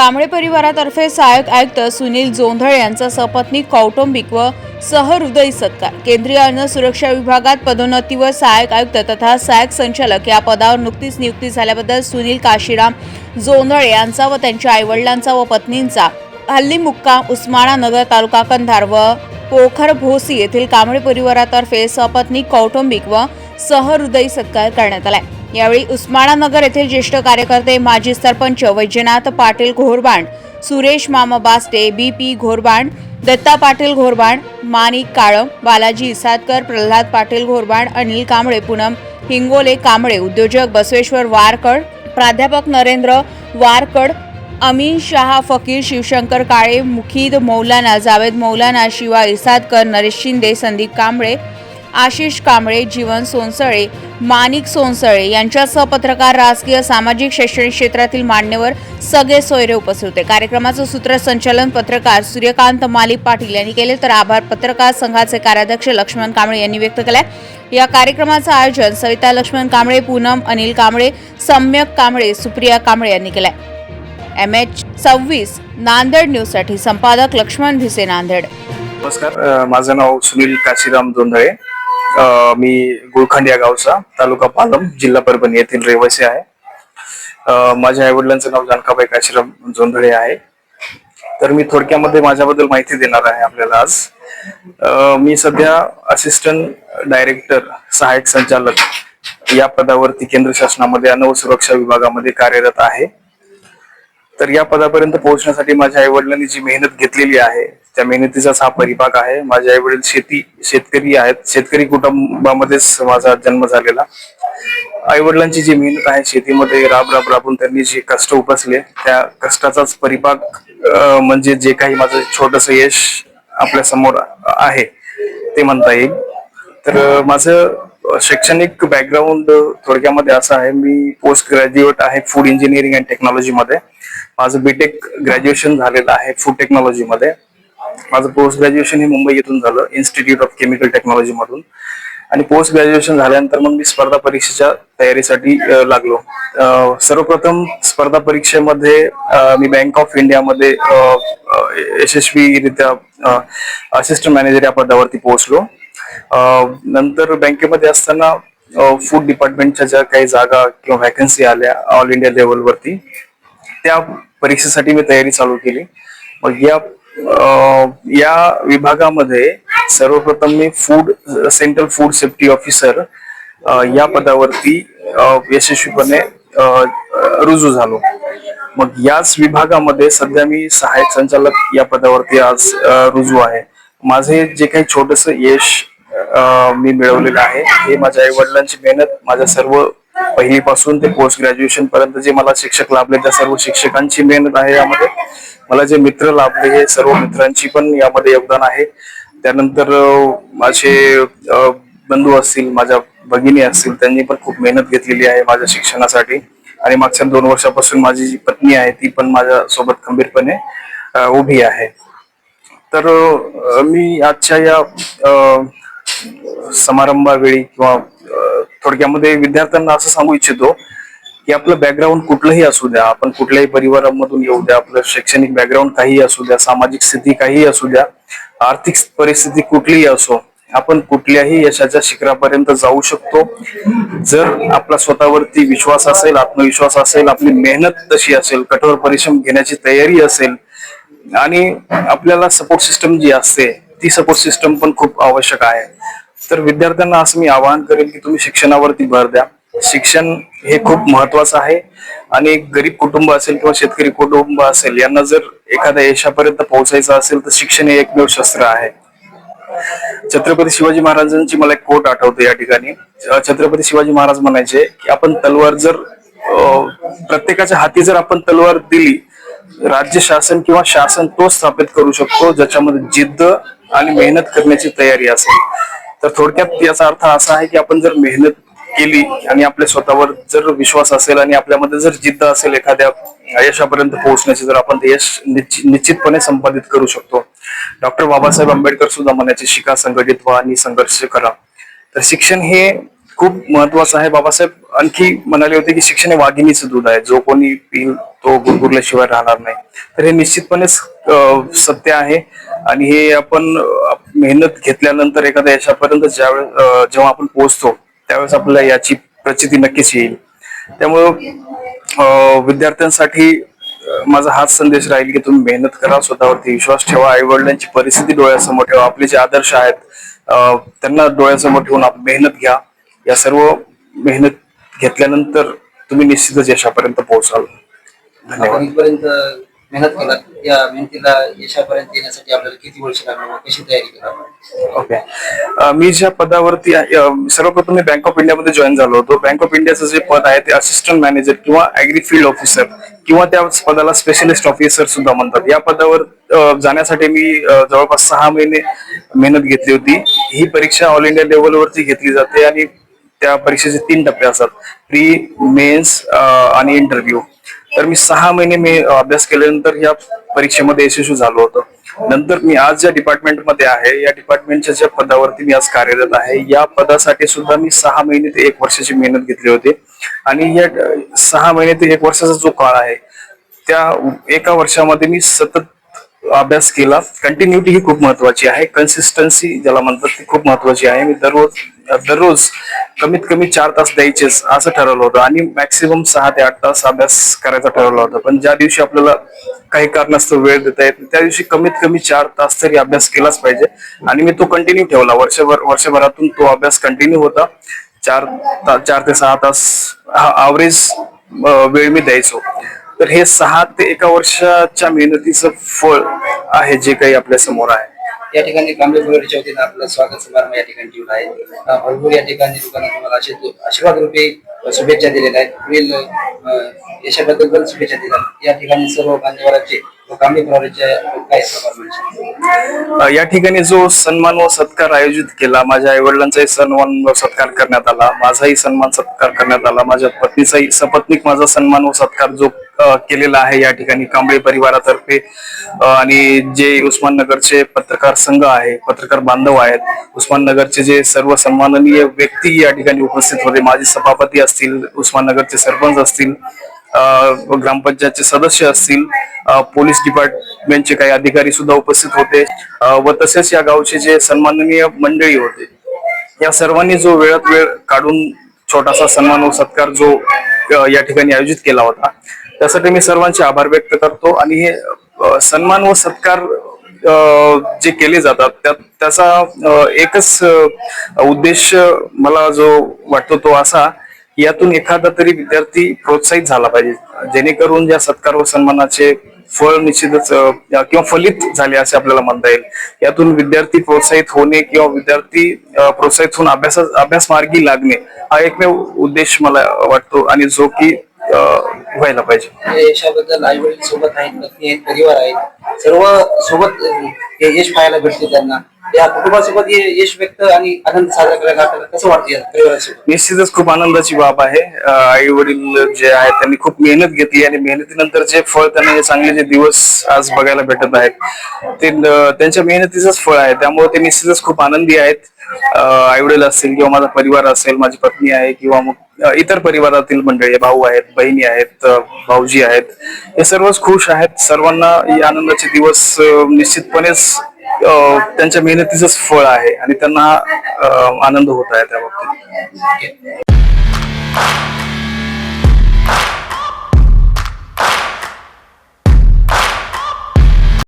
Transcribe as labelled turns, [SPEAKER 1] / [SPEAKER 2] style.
[SPEAKER 1] कांबळे परिवारातर्फे सहाय्यक आयुक्त सुनील जोंधळ यांचा सपत्नी कौटुंबिक व सहृदयी सत्कार. केंद्रीय अन्न सुरक्षा विभागात पदोन्नती व सहाय्यक आयुक्त तथा सहाय्यक संचालक या पदावर नुकतीच नियुक्ती झाल्याबद्दल सुनील काशीराम जोंधळ यांचा व त्यांच्या आईवडिलांचा व पत्नींचा हल्ली मुक्काम उस्माना नगर तालुका कंधार व पोखर भोसी येथील कांबळे परिवारातर्फे सपत्नीक कौटुंबिक व सहृदयी सत्कार करण्यात आलाय. यावेळी उस्मानानगर येथील ज्येष्ठ कार्यकर्ते माजी सरपंच वैजनाथ पाटील घोरबांड सुरेश मामा बास्टे बी पी घोरबांड दत्ता पाटील घोरबांड मानिक काळम बालाजी इसादकर प्रल्हाद पाटील घोरबांड अनिल कांबळे पूनम हिंगोले कांबळे उद्योजक बसवेश्वर वारकड प्राध्यापक नरेंद्र वारकड अमीन शहा फकीर शिवशंकर काळे मुखीद मौलाना जावेद मौलाना शिवा इसादकर नरेश शिंदे संदीप कांबळे आशिष कांबळे जीवन सोनसळे माणिक सोनसळे यांच्यासह पत्रकार राजकीय सामाजिक शैक्षणिक क्षेत्रातील मान्यवर सगळे सोयरे उपस्थित होते. कार्यक्रमाचं सूत्रसंचालन पत्रकार सूर्यकांत मालिक पाटील यांनी केले. तर आभार पत्रकार संघाचे कार्याध्यक्ष लक्ष्मण कांबळे यांनी व्यक्त केलाय. या कार्यक्रमाचं आयोजन सविता लक्ष्मण कांबळे पूनम अनिल कांबळे सम्यक कांबळे सुप्रिया कांबळे यांनी केलाय. एम एच सव्वीस नांदेड न्यूजसाठी संपादक लक्ष्मण भिसे नांदेड.
[SPEAKER 2] नमस्कार माझं नाव सुनील काशीराम जोंधळे मी गुळखंड या गावचा तालुका पालम जिल्हा परभणी येथील रहिवासी आहे. माझ्या आई वडिलांचं नाव जानकाबाई काशीराम जोंधळे आहे. तर मी थोडक्यामध्ये माझ्याबद्दल माहिती देणार आहे आपल्याला आज. मी सध्या असिस्टंट डायरेक्टर सहाय्यक संचालक या पदावरती केंद्र शासनामध्ये अन्न सुरक्षा विभागामध्ये कार्यरत आहे. तर या पदापर्यंत पोहोचण्यासाठी माझ्या आई वडिलांनी जी मेहनत घेतलेली आहे त्या मेहनतीचाच हा परिपाक आहे. माझे आई वडील शेती शेतकरी आहेत. शेतकरी कुटुंबामध्येच माझा जन्म झालेला. आई वडिलांची जी मेहनत आहे शेतीमध्ये राब राब राबून त्यांनी जे कष्ट उपसले त्या कष्टाचाच परिपाक म्हणजे जे काही माझं छोटस यश आपल्यासमोर आहे ते म्हणता येईल. तर माझं शैक्षणिक बॅकग्राऊंड थोडक्यामध्ये असं आहे. मी पोस्ट ग्रॅज्युएट आहे फूड इंजिनिअरिंग अँड टेक्नॉलॉजी मध्ये. माझं बीटेक ग्रॅज्युएशन झालेलं आहे फूड टेक्नॉलॉजीमध्ये माझं पोस्ट ग्रॅज्युएशन हे मुंबई येथून झालं इन्स्टिट्यूट ऑफ केमिकल टेक्नॉलॉजी मधून. आणि पोस्ट ग्रॅज्युएशन झाल्यानंतर मग मी स्पर्धा परीक्षेच्या तयारीसाठी लागलो. सर्वप्रथम स्पर्धा परीक्षेमध्ये मी बँक ऑफ इंडियामध्ये यशस्वीरित्या असिस्टंट मॅनेजर या पदावरती पोहोचलो. नंतर बँकेमध्ये असताना फूड डिपार्टमेंटच्या ज्या काही जागा किंवा व्हॅकन्सी आल्या ऑल इंडिया लेवलवरती त्या परीक्षेसाठी मी तयारी चालू केली. मग या या विभागामध्ये सर्वप्रथम मी food central food safety officer या पदावरती यशस्वीपणे रुजू झालो. मग याच विभागामध्ये सध्या मी सहाय्यक संचालक या पदावरती आज रुजू आहे. माझे जे काही छोटस यश मी मिळवलेलं आहे हे माझ्या आई वडिलांची मेहनत माझ्या सर्व पहिलीपासून ते पोस्ट ग्रॅज्युएशन पर्यंत जे मला शिक्षक लाभले त्या सर्व शिक्षकांची मेहनत आहे यामध्ये. मला जे मित्र लाभले हे सर्व मित्रांची पण यामध्ये योगदान आहे. त्यानंतर माझे बंधू असतील माझ्या भगिनी असतील त्यांनी पण खूप मेहनत घेतलेली आहे माझ्या शिक्षणासाठी. आणि मागच्या दोन वर्षापासून माझी जी पत्नी आहे ती पण माझ्या सोबत खंबीरपणे उभी आहे. तर मी आजच्या या समारंभावेळी किंवा थोडक्यामध्ये विद्यार्थ्यांना असं सांगू इच्छितो की आपलं बॅकग्राऊंड कुठलंही असू द्या आपण कुठल्याही परिवारामधून येऊ द्या आपलं शैक्षणिक बॅकग्राऊंड काही असू द्या सामाजिक स्थिती काही असू द्या आर्थिक परिस्थिती कुठलीही असो आपण कुठल्याही यशाच्या शिखरापर्यंत जाऊ शकतो. जर आपला स्वतःवरती विश्वास असेल आत्मविश्वास असेल आपली मेहनत तशी असेल कठोर परिश्रम घेण्याची तयारी असेल आणि आपल्याला सपोर्ट सिस्टम जी असते ती सपोर्ट सिस्टम पण खूप आवश्यक आहे. तर विद्यार्थ्यांना असं मी आवाहन करेल की तुम्ही शिक्षणावरती भर द्या. शिक्षण हे खूप महत्वाचं आहे. आणि एक गरीब कुटुंब असेल किंवा शेतकरी कुटुंब असेल यांना जर एखाद्या यशापर्यंत पोहोचायचं असेल तर शिक्षण हे एकमेव शस्त्र आहे. छत्रपती शिवाजी महाराजांची मला एक कोट आठवते या ठिकाणी. छत्रपती शिवाजी महाराज म्हणायचे की आपण तलवार जर प्रत्येकाच्या हाती जर आपण तलवार दिली राज्य शासन किंवा शासन तो स्थापित करू शकतो ज्याच्यामध्ये जिद्द आणि मेहनत करण्याची तयारी असेल. तर थोडक्यात याचा अर्थ असा आहे की आपण जर मेहनत केली आणि आपल्या स्वतःवर जर विश्वास असेल आणि आपल्यामध्ये जर जिद्द असेल एखाद्या यशापर्यंत पोहोचण्याची जर आपण ते यश निश्चि- निश्चितपणे संपादित करू शकतो. डॉक्टर बाबासाहेब आंबेडकर सुद्धा म्हणायचे शिका संघटित व्हा आणि संघर्ष करा. तर शिक्षण हे खूप महत्वाचं आहे. बाबासाहेब आणखी म्हणाले होते की शिक्षण हे वाघिणीचं दूध आहे. जो कोणी पिल तो गुरगुरल्याशिवाय राहणार नाही. तर हे निश्चितपणेच सत्य आहे. आणि हे आपण मेहनत घेतल्यानंतर एखाद्या यशापर्यंत ज्यावेळेस जेव्हा आपण पोहोचतो त्यावेळेस आपल्याला याची प्रचिती नक्कीच येईल. त्यामुळं विद्यार्थ्यांसाठी माझा हाच संदेश राहील की तुम्ही मेहनत करा स्वतःवरती विश्वास ठेवा आई वडिलांची परिस्थिती डोळ्यासमोर ठेवा आपले जे आदर्श आहेत त्यांना डोळ्यासमोर ठेवून आपण मेहनत घ्या. या सर्व मेहनत घेतल्यानंतर तुम्ही निश्चितच यशापर्यंत पोहोचाल. धन्यवाद.
[SPEAKER 3] मेहनत केला. या मेहनतीला यशापर्यंत येण्यासाठी आपल्याला किती वर्ष लागणार कशी तयारी केला
[SPEAKER 2] ओके. मी ज्या पदावरती आहे, सर्वप्रथम मी बँक ऑफ इंडियामध्ये जॉईन झालो होतो. बँक ऑफ इंडियाचं जे पद आहे ते असिस्टंट मॅनेजर किंवा अॅग्री फील्ड ऑफिसर किंवा त्या पदाला स्पेशलिस्ट ऑफिसर सुद्धा म्हणतात. या पदावर जाण्यासाठी मी जवळपास सहा महिने मेहनत घेतली होती. ही परीक्षा ऑल इंडिया लेवलवरती घेतली जाते आणि त्या परीक्षेचे तीन टप्पे असतात. प्री मेन्स आणि इंटरव्ह्यू तर मी सहा महिने मी अभ्यास केल्यानंतर या परीक्षेमध्ये यशस्वी झालो होतो. नंतर मी आज ज्या डिपार्टमेंटमध्ये आहे या डिपार्टमेंटच्या ज्या पदावरती मी आज कार्यरत आहे या पदासाठी सुद्धा मी सहा महिने ते एक वर्षाची मेहनत घेतली होती. आणि या सहा महिने ते एक वर्षाचा जो काळ आहे त्या एका वर्षामध्ये मी सतत अभ्यास केला. कंटिन्युटी ही खूप महत्वाची आहे. कन्सिस्टन्सी ज्याला म्हणतात ती खूप महत्वाची आहे. मी दररोज दररोज कमीत कमी चार तास द्यायचेच असं ठरवलं होतं. आणि मॅक्सिमम सहा ते आठ तास अभ्यास करायचा ठरवलं होतं. पण ज्या दिवशी आपल्याला काही कारणास्तव वेळ देता येत त्या दिवशी कमीत कमी चार तास तरी अभ्यास केलाच पाहिजे. आणि मी तो कंटिन्यू ठेवला. वर्षभर वर्षभरातून तो अभ्यास कंटिन्यू होता. चार ता- चार ते सहा तास हा ॲव्हरेज वेळ मी द्यायचो. तर हे सहा ते एका वर्षाच्या मेहनतीचं फळ आहे जे काही आपल्यासमोर आहे.
[SPEAKER 3] या ठिकाणी कांबळे फुलवाडीच्या वतीनं आपलं स्वागत समारंभ या ठिकाणी ठेवला आहे. भरपूर या ठिकाणी लोकांना तुम्हाला असे आशीर्वाद रूपे शुभेच्छा दिलेल्या आहेत. पुढील यशाबद्दल पण शुभेच्छा दिल्या या ठिकाणी सर्व मान्यवरांचे
[SPEAKER 2] या ठिकाणी जो सन्मान व सत्कार आयोजित केला माझ्या आई वडिलांचाही सन्मान व सत्कार करण्यात आला माझाही सन्मान सत्कार करण्यात आला माझ्या पत्नीचाही सपत्नीक माझा सन्मान व सत्कार जो केलेला आहे या ठिकाणी कांबळे परिवारातर्फे. आणि जे उस्माननगरचे पत्रकार संघ आहे पत्रकार बांधव आहेत उस्माननगरचे जे सर्व सन्माननीय व्यक्ती या ठिकाणी उपस्थित होते माझे सभापती असतील उस्माननगरचे सरपंच असतील ग्रामपंचायतचे सदस्य असतील पोलीस डिपार्टमेंटचे काही अधिकारी सुद्धा उपस्थित होते व तसेच या गावचे जे सन्माननीय मंडळी होते या सर्वांनी जो वेळात वेळ काढून छोटासा सन्मान व सत्कार जो या ठिकाणी आयोजित केला होता त्यासाठी मी सर्वांचे आभार व्यक्त करतो आणि हे सन्मान व सत्कार जे केले जातात त्या- त्याचा एकच उद्देश मला जो वाटतो तो असा यातून एखादा तरी विद्यार्थी प्रोत्साहित झाला पाहिजे. जेणेकरून या सत्कार व सन्मानाचे फळ निश्चितच किंवा फलित झाले असे आपल्याला म्हणता येईल. यातून विद्यार्थी प्रोत्साहित होणे किंवा विद्यार्थी प्रोत्साहित होऊन अभ्यास अभ्यास मार्गी लागणे हा एकमेव उद्देश मला वाटतो. आणि जो की व्हायला पाहिजे.
[SPEAKER 3] यशाबद्दल आई वडील सोबत आहेत पत्नी आहेत परिवार आहेत. सर्व सोबत हे यश पाहायला भेटते त्यांना. या कुटुंबासोबत यश व्यक्त आणि आनंद साजरा करायला आपल्याला कसं वाटतं परिवारासोबत?
[SPEAKER 2] निश्चितच खूप आनंदाची बाब आहे. आई वडील जे आहेत त्यांनी खूप मेहनत घेतली आणि मेहनतीनंतर जे फळ त्यांना हे चांगले जे दिवस आज बघायला भेटत आहेत ते त्यांच्या मेहनतीचंच फळ आहे. त्यामुळे ते निश्चितच खूप आनंदी आहेत. आई वडील असतील किंवा माझा परिवार असेल माझी पत्नी आहे किंवा मग इतर परिवारातील मंडळी भाऊ आहेत बहिणी आहेत भाऊजी आहेत हे सर्वच खुश आहेत. सर्वांना या आनंदाचे दिवस निश्चितपणेच अं, त्यांच्या मेहनतीचंच फळ आहे आणि त्यांना आनंद होत आहे त्या बाबतीत.